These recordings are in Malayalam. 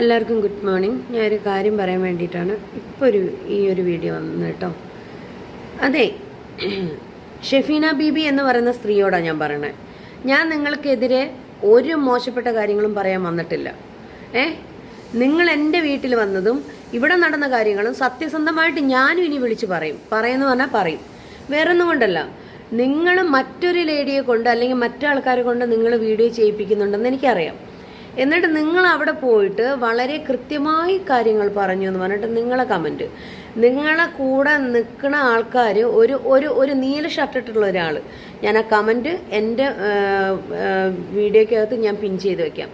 എല്ലാവർക്കും ഗുഡ് മോർണിംഗ്. ഞാനൊരു കാര്യം പറയാൻ വേണ്ടിയിട്ടാണ് ഇപ്പോൾ ഒരു ഈ ഒരു വീഡിയോ വന്നത് കേട്ടോ. അതെ ഷെഫീന ബീബി എന്ന് പറയുന്ന സ്ത്രീയോടാണ് ഞാൻ പറയണത് ഞാൻ നിങ്ങൾക്കെതിരെ ഒരു മോശപ്പെട്ട കാര്യങ്ങളും പറയാൻ വന്നിട്ടില്ല. ഏ നിങ്ങൾ എന്റെ വീട്ടിൽ വന്നതും ഇവിടെ നടന്ന കാര്യങ്ങളും സത്യസന്ധമായിട്ട് ഞാനും ഇനി വിളിച്ച് പറയും. പറയുമെന്ന് പറഞ്ഞാൽ പറയും. വേറൊന്നും കൊണ്ടല്ല. നിങ്ങൾ മറ്റൊരു ലേഡിയെ കൊണ്ട് അല്ലെങ്കിൽ മറ്റാൾക്കാരെ കൊണ്ട് നിങ്ങൾ വീഡിയോ ചെയ്യിപ്പിക്കുന്നുണ്ടെന്ന് എനിക്കറിയാം. എന്നിട്ട് നിങ്ങൾ അവിടെ പോയിട്ട് വളരെ കൃത്യമായി കാര്യങ്ങൾ പറഞ്ഞു എന്ന് പറഞ്ഞിട്ട് നിങ്ങളെ കമന്റ് നിങ്ങളെ കൂടെ നിൽക്കുന്ന ആൾക്കാർ ഒരു ഒരു ഒരു നീല ഷർട്ട് ഇട്ടിട്ടുള്ള ഒരാൾ ഞാൻ ആ കമന്റ് എന്റെ വീഡിയോക്കകത്ത് ഞാൻ പിൻ ചെയ്ത് വയ്ക്കാം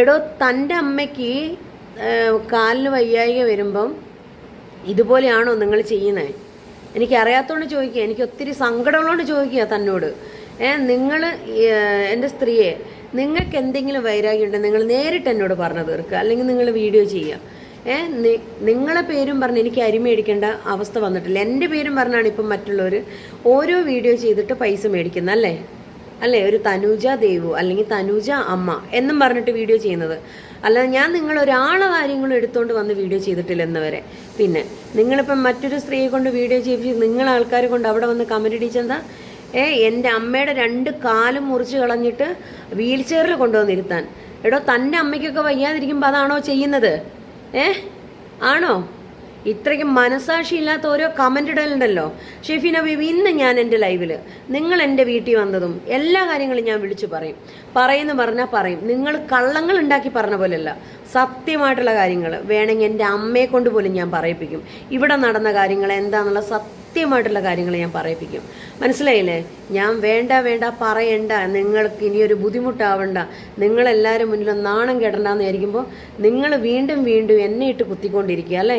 എടോ തന്റെ അമ്മയ്ക്ക് കാലിന് വയ്യായിക വരുമ്പം ഇതുപോലെയാണോ നിങ്ങൾ ചെയ്യുന്നത് എനിക്ക് അറിയാത്തതുകൊണ്ട് ചോദിക്കുക. എനിക്ക് ഒത്തിരി സങ്കടമുള്ളതുകൊണ്ട് ചോദിക്കുക തന്നോട്. നിങ്ങൾ എന്റെ സ്ത്രീയെ നിങ്ങൾക്ക് എന്തെങ്കിലും വൈരാഗ്യം ഉണ്ടെങ്കിൽ നിങ്ങൾ നേരിട്ട് എന്നോട് പറഞ്ഞു തീർക്കുക. അല്ലെങ്കിൽ നിങ്ങൾ വീഡിയോ ചെയ്യുക. ഏ? നിങ്ങളെ പേരും പറഞ്ഞ് എനിക്ക് അരി മേടിക്കേണ്ട അവസ്ഥ വന്നിട്ടില്ല. എന്റെ പേരും പറഞ്ഞാണ് ഇപ്പം മറ്റുള്ളവർ ഓരോ വീഡിയോ ചെയ്തിട്ട് പൈസ മേടിക്കുന്നത് അല്ലേ? അല്ലേ? ഒരു തനൂജ ദേവു അല്ലെങ്കിൽ തനൂജ അമ്മ എന്നും പറഞ്ഞിട്ട് വീഡിയോ ചെയ്യുന്നത്. അല്ലാതെ ഞാൻ നിങ്ങൾ ഒരാളെ കാര്യങ്ങളും എടുത്തുകൊണ്ട് വന്ന് വീഡിയോ ചെയ്തിട്ടില്ല എന്നവരെ പിന്നെ നിങ്ങളിപ്പം മറ്റൊരു സ്ത്രീയെ കൊണ്ട് വീഡിയോ ചെയ്യിപ്പിച്ച് നിങ്ങൾ ആൾക്കാരെ കൊണ്ട് അവിടെ വന്ന് കമന്റ് അടിച്ചെന്താ? ഏ എന്റെ അമ്മയുടെ രണ്ട് കാലും മുറിച്ച് കളഞ്ഞിട്ട് വീൽ ചെയറിൽ കൊണ്ടുവന്നിരുത്താൻ. എടോ തന്റെ അമ്മയ്ക്കൊക്കെ വയ്യാതിരിക്കുമ്പോൾ അതാണോ ചെയ്യുന്നത്? ഏ ആണോ? ഇത്രയ്ക്ക് മനസാക്ഷി ഇല്ലാത്ത ഓരോ കമന്റ് ഇടലുണ്ടല്ലോ. ഷെഫീന ബീബി ഇന്ന് ഞാൻ എന്റെ ലൈവിൽ നിങ്ങൾ എന്റെ വീട്ടിൽ വന്നതും എല്ലാ കാര്യങ്ങളും ഞാൻ വിളിച്ചു പറയും. പറയുന്നു പറഞ്ഞാൽ പറയും. നിങ്ങൾ കള്ളങ്ങൾ ഉണ്ടാക്കി പറഞ്ഞ പോലെയല്ല. സത്യമായിട്ടുള്ള കാര്യങ്ങൾ വേണമെങ്കിൽ എന്റെ അമ്മയെ കൊണ്ട് പോലും ഞാൻ പറയിപ്പിക്കും. ഇവിടെ നടന്ന കാര്യങ്ങൾ എന്താണെന്നുള്ള സത്യമായിട്ടുള്ള കാര്യങ്ങൾ ഞാൻ പറയിപ്പിക്കും. മനസ്സിലായില്ലേ? ഞാൻ വേണ്ട വേണ്ട പറയണ്ട നിങ്ങൾക്ക് ഇനിയൊരു ബുദ്ധിമുട്ടാവണ്ട നിങ്ങളെല്ലാവരും മുന്നിലും നാണം കെടണ്ടെന്ന് വിചാരിക്കുമ്പോൾ നിങ്ങൾ വീണ്ടും വീണ്ടും എന്നെ ഇട്ട് കുത്തിക്കൊണ്ടിരിക്കുക അല്ലേ?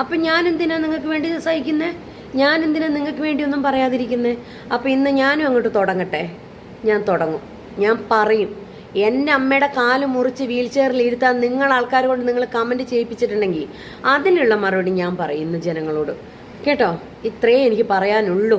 അപ്പം ഞാൻ എന്തിനാ നിങ്ങൾക്ക് വേണ്ടി സഹിക്കുന്നത് ഞാൻ എന്തിനാ നിങ്ങൾക്ക് വേണ്ടി ഒന്നും പറയാതിരിക്കുന്നത് അപ്പം ഇന്ന് ഞാനും അങ്ങോട്ട് തുടങ്ങട്ടെ. ഞാൻ തുടങ്ങും. ഞാൻ പറയും. എന്റെ അമ്മയുടെ കാൽ മുറിച്ച് വീൽ ചെയറിൽ ഇരുത്താൻ നിങ്ങൾ ആൾക്കാർ കൊണ്ട് നിങ്ങൾ കമന്റ് ചെയ്യിപ്പിച്ചിട്ടുണ്ടെങ്കിൽ അതിനുള്ള മറുപടി ഞാൻ പറയും ഇന്ന് ജനങ്ങളോട്. കേട്ടോ ഇത്രയേ എനിക്ക് പറയാനുള്ളൂ.